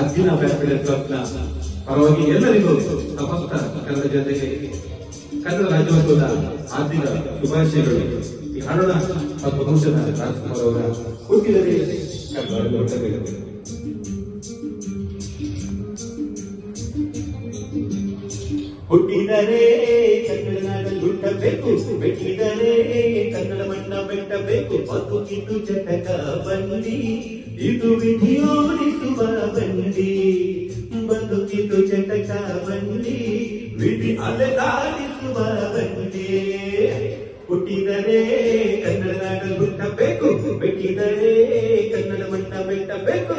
Arjuna basket ಕ್ಲಬ್ನ ಪರವಾಗಿ ಎಲ್ಲರಿಗೂ ಸಮಸ್ತ ಕನ್ನಡ ಜನತೆಗೆ ಕನ್ನಡ ರಾಜ್ಯೋತ್ಸವದ ಆರ್ಥಿಕ ಶುಭಾಶಯಗಳು. ಈ ಹರಣ ಮತ್ತು ಬಹುಶಃ ರಾಜ್ಕುಮಾರ್ ಅವರ ಹುಟ್ಟಿದರೆ ಹುಟ್ಟಿದರೆ ಹುಟ್ಟಬೇಕು ಬೆಟ್ಟಿದರೆ ಕನ್ನಡ ಮಣ್ಣ ಬೆಟ್ಟಬೇಕು. ಬದುಕಿದು ಚಟಕ ಬಂದಿ, ಇದು ವಿಧಿಯೋಡಿಸುವ ಬಂಡಿ ಬದುಕಿದು ಚಟಕ ಬಂದಿ, ವಿಧಿ ಅಲೆದಾಡಿಸುವ ಬಂದಿ. ಹುಟ್ಟಿದರೆ ಕನ್ನಡ ನಾಡು ಹುಟ್ಟಬೇಕು. ಬೆಟ್ಟಿದರೆ ಕನ್ನಡ ಮಣ್ಣ ಬೆಟ್ಟಬೇಕು.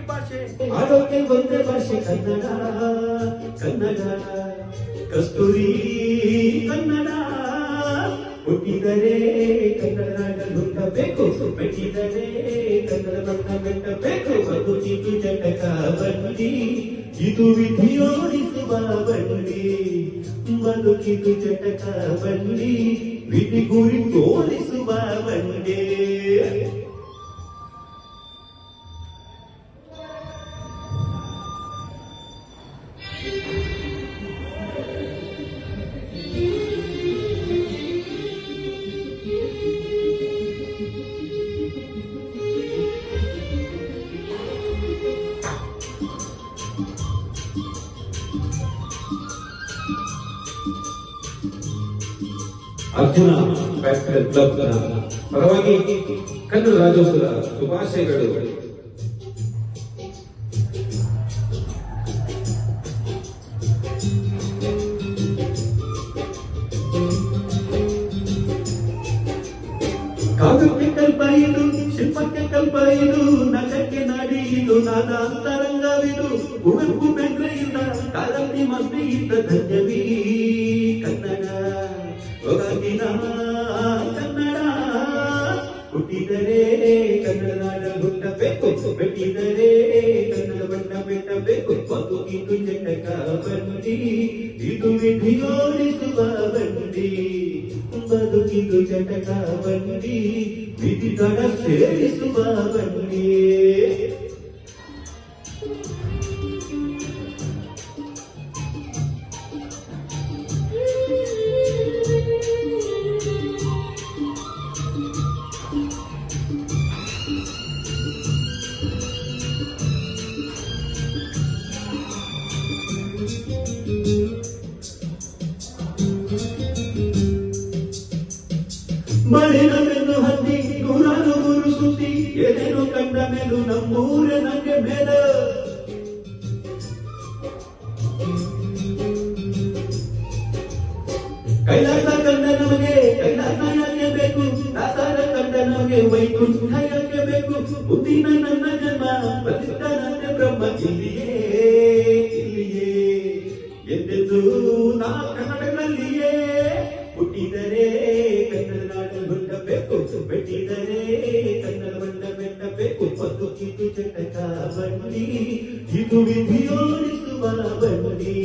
ಭಾಷೆ ಆಡೋಕೆ ಒಂದೇ ಭಾಷೆ ಕನ್ನಡ. ಕನ್ನಡ. ಕಸ್ತೂರಿ ಕನ್ನಡ. ಹುಟ್ಟಿದರೆ ಕನ್ನಡ ಹುಟ್ಟಬೇಕು ಬೆಟ್ಟಿದರೆ ಕನ್ನಡ ಮಣ್ಣ ಬೆಟ್ಟಬೇಕು ಬದುಕಿದು ಜಟಕ ಬಂದಿ ಇದು ವಿಧಿಯೋಡಿಸುವ ಬಂಡಿ. ಬದುಕಿದು ಜಟಕ ಬಂದಿ ವಿಧಿ ಗುರಿ ತೋರಿಸುವ ಬಂಡಿ. ಅರ್ಜುನ ಪರವಾಗಿ ಕನ್ನಡ ರಾಜ್ಯೋತ್ಸವದ ಶುಭಾಶಯಗಳು. ಕಾವ್ಯಕ್ಕೆ ಕಲ್ಪ ಇದು ಶಿಲ್ಪಕ್ಕೆ ಕಲ್ಪ ಇದು ನಗಕ್ಕೆ ನಾಡಿ ಇದು ನಾದ ಅಂತರಂಗವಿದು ಕುವೆಂಪು ಬೆಂಗ್ರೆಯಿಂದ ಕಾರಂತಿ ಮಸ್ತಿಯಿಂದ ಧನ್ಯವೀ ಹುಟ್ಟಿದರೆ ಕನ್ನಡ ನಾಡ ಹುಟ್ಟಬೇಕು ಬೆಟ್ಟಿದರೆ ಕನ್ನಡ ಬಣ್ಣ ಬೆಟ್ಟಬೇಕು ಬದುಕಿದು ಜಟಕ ಬಂಡಿ ಇದು ವಿಧಿಯೋಡಿಸುವ ಬಂಡಿ ಬದುಕಿದು ಜಟಕ ಬಂಡಿ ವಿಧಿಗಳ ಸೇರಿಸುವ ಬಂಡಿ ಕೈಲಾಸ ಕಂಡ ನಮಗೆ ಕೈಲಾಸ ಯಾಕೆ ಬೇಕು ದಾಸಾರ ಕಂಡ ನಮಗೆ ವೈಕುಂಠ ಯಾಕೆ ಬೇಕು ಮುಂದಿನ ನನ್ನ ಜನ್ಮ ಬಲಿಷ್ಠ ನನ್ನ ಬ್ರಹ್ಮ ಇಲ್ಲಿಯೇ ಇಲ್ಲಿಯೇ ಎಂದೆಂದು ನಾ ಕನ್ನಡದಲ್ಲಿಯೇ ಹುಟ್ಟಿದರೆ ಕನ್ನಡ ನಾಡು ಹುಟ್ಟಬೇಕು ಬೆಟ್ಟಿದರೆ ಕನ್ನಡ ಬಣ್ಣ ಬೆಟ್ಟಬೇಕು ಬದುಕಿದು ಚಟಕ ಬಂಡಿ ಇದು ವಿಧಿಯೋಡಿಸುವ ಬಂಡಿ